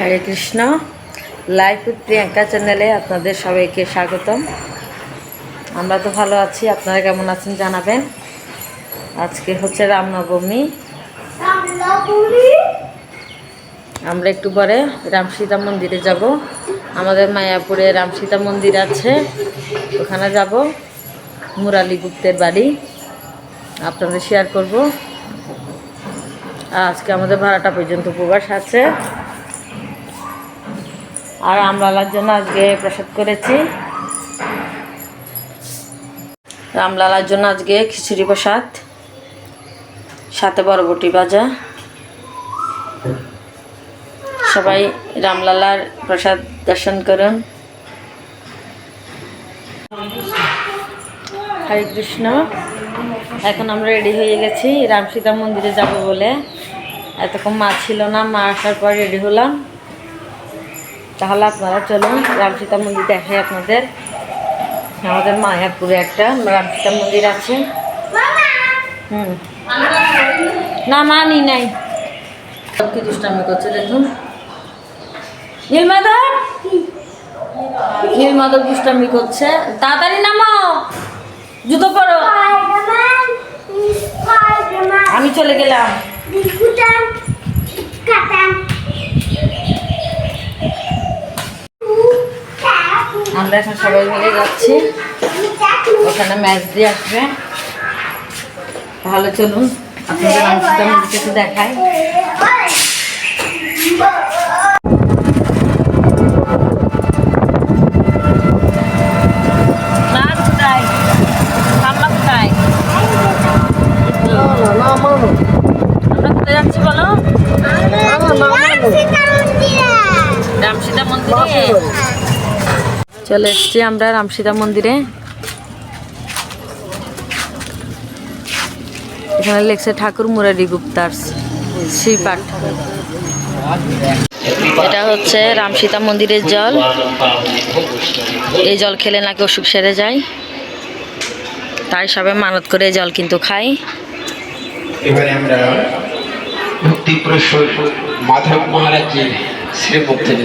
Hare Krishna. Life with Priyanka চ্যানেলে আপনাদের সবাইকে স্বাগতম। আমরা তো ভালো আছি আপনারা কেমন আছেন জানাবেন? আজকে হচ্ছে রামনবমী। আমরা একটু পরে রামসীতা মন্দিরে যাব। আমাদের মায়াপুরে রামসীতা মন্দির আছে। ওখানে যাব। মুরালি গুপ্তের বাড়ি। আপনাদের শেয়ার করব। আজকে আমাদের ভাড়াটা পর্যন্ত উপবাস আছে। আর আমলালার জন্য আজকে প্রসাদ করেছি। রামলালার জন্য আজকে খিচুড়ি প্রসাদ, সাথে বরবটি ভাজা। সবাই রামলালার প্রসাদ দর্শন করুন। হরে কৃষ্ণ। এখন আমরা রেডি হয়ে গেছি। রামসীতা মন্দিরে যাব বলে। এতক্ষণ মা ছিল না, মা আসার পর রেডি হলাম। তাহলে আপনারা চলুন রামসীতা মন্দির দেখাই আপনাদের। আমাদের মায়াপুরে একটা রামসীতা মন্দির আছে। হুম। না মা নি নাই। কি দুষ্টামি করছে, দেখুন। করছে। তাড়াতাড়ি নামো। জুতো আমি চলে গেলাম। আমরা এখন সবাই মিলে যাচ্ছি। ওখানে ম্যাচ দিয়ে আসবে। তাহলে চলুন আপনাদের রামসীতা মন্দিরটা একটু দেখাই। বলো? রামসীতা মন্দিরে? চলে এসছি আমরা রামসীতা মন্দিরে। এখানে লেখছে ঠাকুর মুরারি গুপ্তার শ্রীপাঠ এটা হচ্ছে রামসীতা মন্দিরের জল। এই জল খেলে নাকি অসুখ সেরে যায়। তাই সবে মানত করে জল কিন্তু খায় এবারে আমরা মাধব মহারাজের শ্রীমুখ থেকে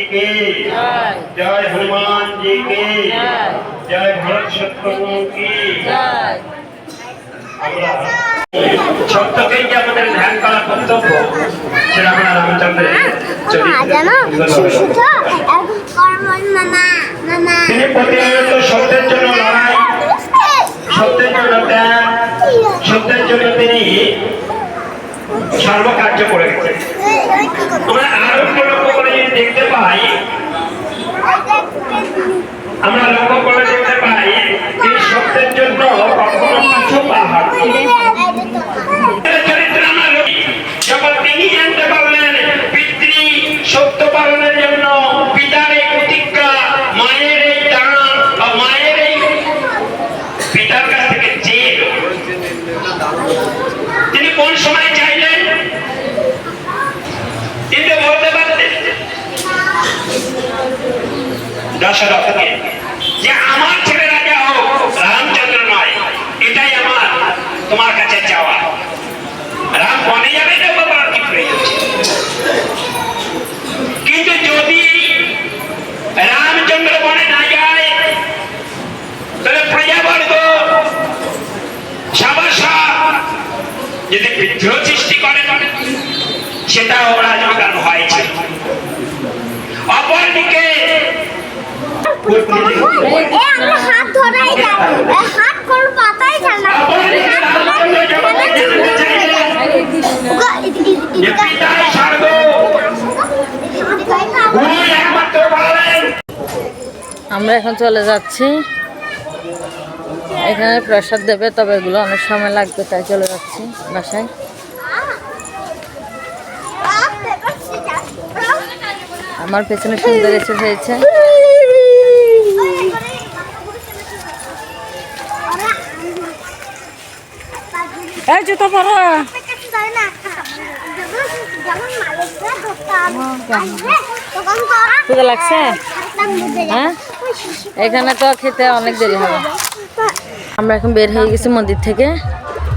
লক্ষণ জি কি? জয় জয় হনুমান জি কি? জয় জয় ভরত শত্রুঘ্ন কি? সত্যকেই যে আমাদের ধ্যান করা কর্তব্য সেটা আমরা রামচন্দ্রের তিনি প্রতিনিয়ত সত্যের জন্য লড়াই সত্যের জন্য ত্যাগ সত্যের জন্য তিনি সর্বকার্য করে গেছেন। আমরা আরও একটু লক্ষ্য করে যদি দেখতে পাই? আমরা লক্ষ্য করে দেখতে পাই এই সত্যের জন্য কখনো কিছু পাহাড় চরিত্র আমরা লক্ষ্য- যখন তিনি জানতে পারলেন পিতৃ সত্য পালনের জন্য পিতার এই প্রতিজ্ঞা মায়ের এই দান বা মায়ের এই পিতার কাছ থেকে চেয়ে এলো। তিনি কোন সময় চাইলেন তিনি তো বলতে পারতেন আমার ছেলে রাজা হোক, রামচন্দ্র নয়, এটাই আমার, তোমার কাছে চাওয়া। রাম বনে যাবে কিন্তু যদি রামচন্দ্র বনে না যায়, তাহলে প্রজাবর্গ, সবাসা, যদি বিদ্রোহ সৃষ্টি করে, সেটাও রাজমাতার ভয় আমরা হাত ধরাই যায় হাত কোন পাতাই যায় না। হরে কৃষ্ণ যে পিতাই স্বর্গ উনি একমাত্র বলেন আমরা এখন চলে যাচ্ছি। এখানে প্রসাদ দেবে তবে এগুলো অনেক সময় লাগবে তাই চলে যাচ্ছি বাসায়। আমার পেছনে সুন্দর এসে হয়েছে। এই জুতো পরো। হ্যাঁ? এখানে তো খেতে অনেক দেরি হবে। আমরা এখন বের হয়ে গেছি মন্দির থেকে।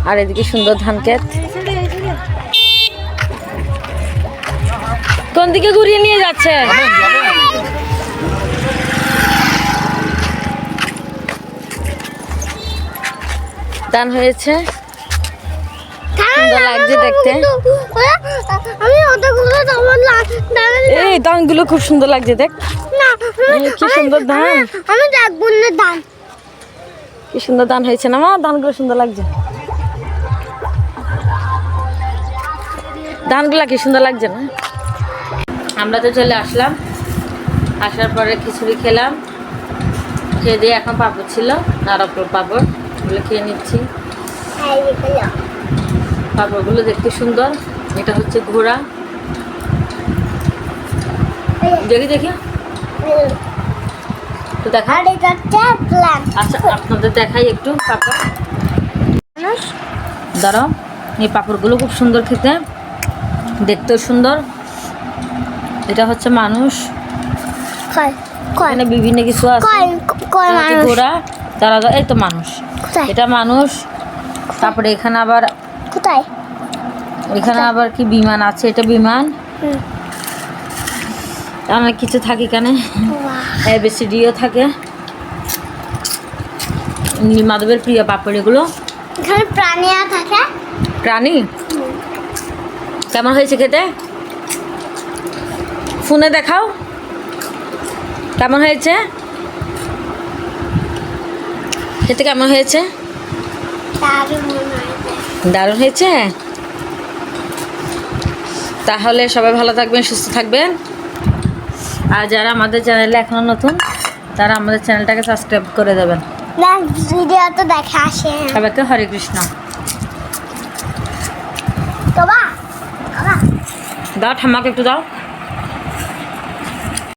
আর এদিকে সুন্দর ধান ক্ষেত। কোন দিকে ঘুরিয়ে নিয়ে যাচ্ছে? ধান হয়েছে। সুন্দর লাগছে দেখতে। আমি আমার এই ধানগুলো খুব সুন্দর লাগছে দেখ। না কি সুন্দর ধান। আমি দেখব না ধান কি সুন্দর ধান হয়েছে না মা? ধানগুলো সুন্দর লাগছে। ধানগুলা কি সুন্দর লাগছে না? আমরা তো চলে আসলাম। আসার পরে খিচুড়ি খেলাম। খেয়ে দিয়ে এখন পাপড় ছিল নারকল পাপড় ওগুলো খেয়ে নিচ্ছি। পাপড়গুলো দেখতে সুন্দর। এটা হচ্ছে ঘোড়া। দেখি দেখি। তো আচ্ছা আপনাদের দেখাই একটু পাপড় দাঁড়াও এই পাপড়গুলো খুব সুন্দর খেতে। দেখতেও সুন্দর। এটা হচ্ছে মানুষ। এখানে বিভিন্ন কিছু আছে। ঘোড়া তারা এই তো মানুষ। এটা মানুষ। তারপরে এখানে আবার কোথায়? এখানে আবার কি বিমান আছে? এটা বিমান? অনেক কিছু থাকে এখানে। এবিসিডিও থাকে। নীল মাধবের প্রিয় পাপড় এগুলো। এখানে প্রাণীরা থাকে। প্রাণী? কেমন হয়েছে খেতে? ফোনে দেখাও। কেমন হয়েছে? খেতে কেমন হয়েছে? দারুণ দারুণ হয়েছে। তাহলে সবাই ভালো থাকবেন সুস্থ থাকবেন। আর যারা আমাদের চ্যানেলে এখনও নতুন তারা আমাদের চ্যানেলটাকে সাবস্ক্রাইব করে দেবেন। ভিডিও তো দেখা আসে। সবাইকে হরে কৃষ্ণ। দাও ঠাম্মাকে একটু দাও।